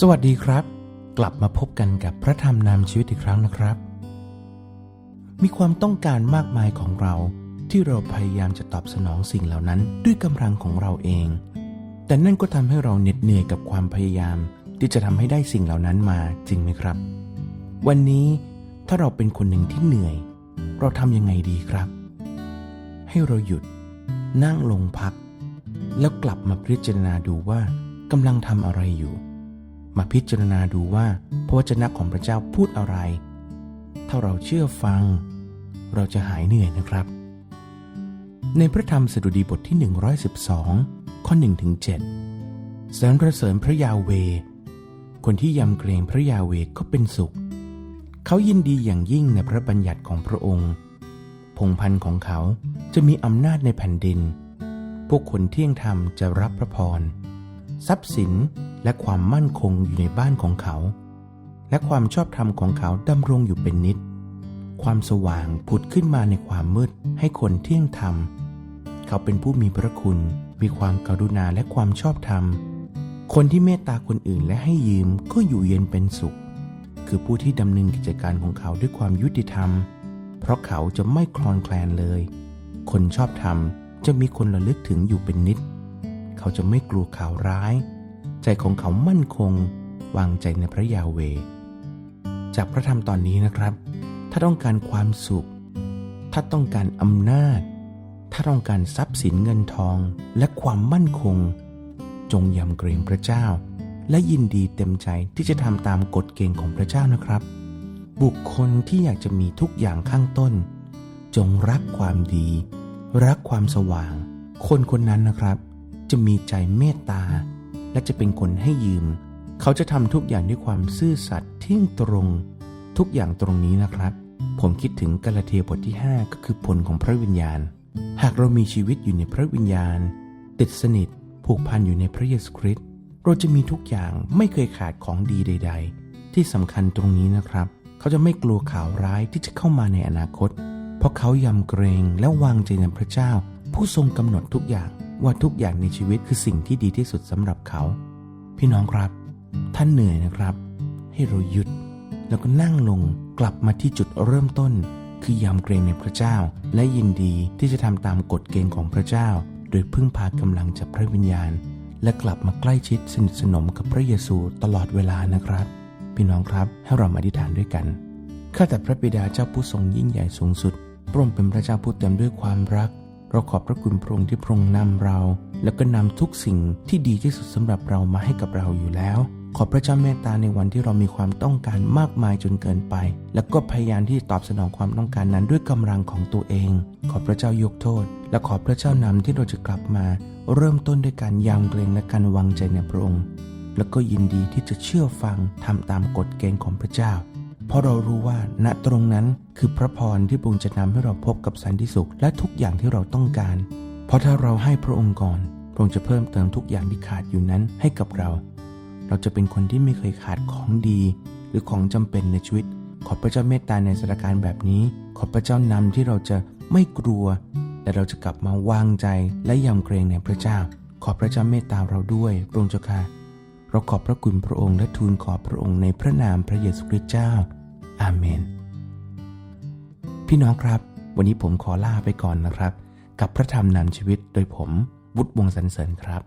สวัสดีครับ กลับมาพบกันกับพระธรรมนำชีวิตอีกครั้งนะครับ มีความต้องการมากมายของเราที่เราพยายามจะตอบสนองสิ่งเหล่านั้นด้วยกำลังของเราเอง แต่นั่นก็ทำให้เราเหน็ดเหนื่อยกับความพยายาม ที่จะทำให้ได้สิ่งเหล่านั้นมาจริงไหมครับ วันนี้ถ้าเราเป็นคนหนึ่งที่เหนื่อย เราทำยังไงดีครับ ให้เราหยุด นั่งลงพัก แล้วกลับมาพิจารณาดูว่ากำลังทำอะไรอยู่ มาพิจารณาดูว่าพระวจนะของพระเจ้าพูดอะไร ถ้าเราเชื่อฟัง เราจะหายเหนื่อยนะครับ ในพระธรรมสดุดีบทที่ 112 ข้อ1ถึง7สรรเสริญพระยาเว คนที่ยำเกรงพระยาเวก็เป็นสุข เขายินดีอย่างยิ่งในพระบัญญัติของพระองค์ พงพันธ์ของเขาจะมีอำนาจในแผ่นดิน พวกคนเที่ยงธรรมจะรับพระพร ทรัพย์สินและความมั่นคงอยู่ในบ้านของเขา และความชอบธรรมของเขาดำรงอยู่เป็นนิด ความสว่างผุดขึ้นมาในความมืดให้คนเที่ยงธรรม เขาเป็นผู้มีพระคุณ มีความกรุณาและความชอบธรรม คนที่เมตตาคนอื่นและให้ยืมก็อยู่เย็นเป็นสุข คือผู้ที่ดำเนินกิจการของเขาด้วยความยุติธรรม เพราะเขาจะไม่คลอนแคลนเลย คนชอบธรรมจะมีคนระลึกถึงอยู่เป็นนิด เขาจะไม่กลัวข่าวร้าย ใจของเขามั่นคง วางใจในพระยาเว จากพระธรรมตอนนี้นะครับ ถ้าต้องการความสุข ถ้าต้องการอำนาจ ถ้าต้องการทรัพย์สินเงินทองและความมั่นคง จงยำเกรงพระเจ้า และยินดีเต็มใจที่จะทำตามกฎเกณฑ์ของพระเจ้านะครับ บุคคลที่อยากจะมีทุกอย่างข้างต้น จงรักความดี รักความสว่าง คนคนนั้นนะครับ จะมีใจเมตตา และจะเป็นคนให้ยืม เขาจะทำทุกอย่างด้วยความซื่อสัตย์เที่ยงตรง ทุกอย่างตรงนี้นะครับ ผมคิดถึงกาลาเทียบทที่ 5 ก็คือผลของพระวิญญาณ หากเรามีชีวิตอยู่ในพระวิญญาณ ติดสนิทผูกพันอยู่ในพระเยซูคริสต์เราจะมีทุกอย่างไม่เคยขาดของดีใด ๆ ที่สำคัญตรงนี้นะครับ เขาจะไม่กลัวข่าวร้ายที่จะเข้ามาในอนาคต เพราะเขายำเกรงและวางใจในพระเจ้า ผู้ทรงกำหนดทุกอย่าง ว่าทุกอย่างในชีวิตคือสิ่งที่ดีที่สุดสำหรับเขา พี่น้องครับ ท่านเหนื่อยนะครับ ให้เราหยุด แล้วก็นั่งลงกลับมาที่จุดเริ่มต้น คือยำเกรงในพระเจ้า และยินดีที่จะทำตามกฎเกณฑ์ของพระเจ้า โดยพึ่งพากำลังจากพระวิญญาณ และกลับมาใกล้ชิดสนิทสนมกับพระเยซูตลอดเวลานะครับ พี่น้องครับให้เรามาอธิษฐานด้วยกันข้าแต่พระบิดาเจ้าผู้ทรงยิ่งใหญ่สูงสุดพระองค์เป็นพระเจ้าผู้เต็มด้วยความรัก เราขอบพระคุณพระองค์ที่พระองค์นำเรา แล้วก็นำทุกสิ่งที่ดีที่สุดสำหรับเรามาให้กับเราอยู่แล้ว ขอพระเจ้าเมตตาในวันที่เรามีความต้องการมากมายจนเกินไป แล้วก็พยายามที่จะตอบสนองความต้องการนั้นด้วยกำลังของตัวเอง ขอพระเจ้ายกโทษ และขอพระเจ้านำที่เราจะกลับมา เริ่มต้นด้วยการยำเกรงและการวางใจในพระองค์ แล้วก็ยินดีที่จะเชื่อฟังทำตามกฎเกณฑ์ของพระเจ้า เพราะเรารู้ว่าณตรงนั้นคือพระพรที่พระองค์จะนำให้เราพบกับสันติสุขและทุกอย่างที่เราต้องการ เพราะถ้าเราให้พระองค์ก่อนพระองค์จะเพิ่มเติมทุกอย่างที่ขาดอยู่นั้นให้กับเรา เราจะเป็นคนที่ไม่เคยขาดของดี หรือของจำเป็นในชีวิต ขอพระเจ้าเมตตาในสถานการณ์แบบนี้ ขอพระเจ้านำที่เราจะไม่กลัว แต่เราจะกลับมาวางใจและยำเกรงในพระเจ้า ขอพระเจ้าเมตตาเราด้วยพระองค์เจ้าค่ะ เราขอบพระคุณพระองค์และทูลขอพระองค์ในพระนามพระเยซูคริสต์เจ้า อาเมน พี่น้องครับ วันนี้ผมขอลาไปก่อนนะครับ กับพระธรรมนำชีวิตโดยผมวุฒิวงศ์สันเสริญครับ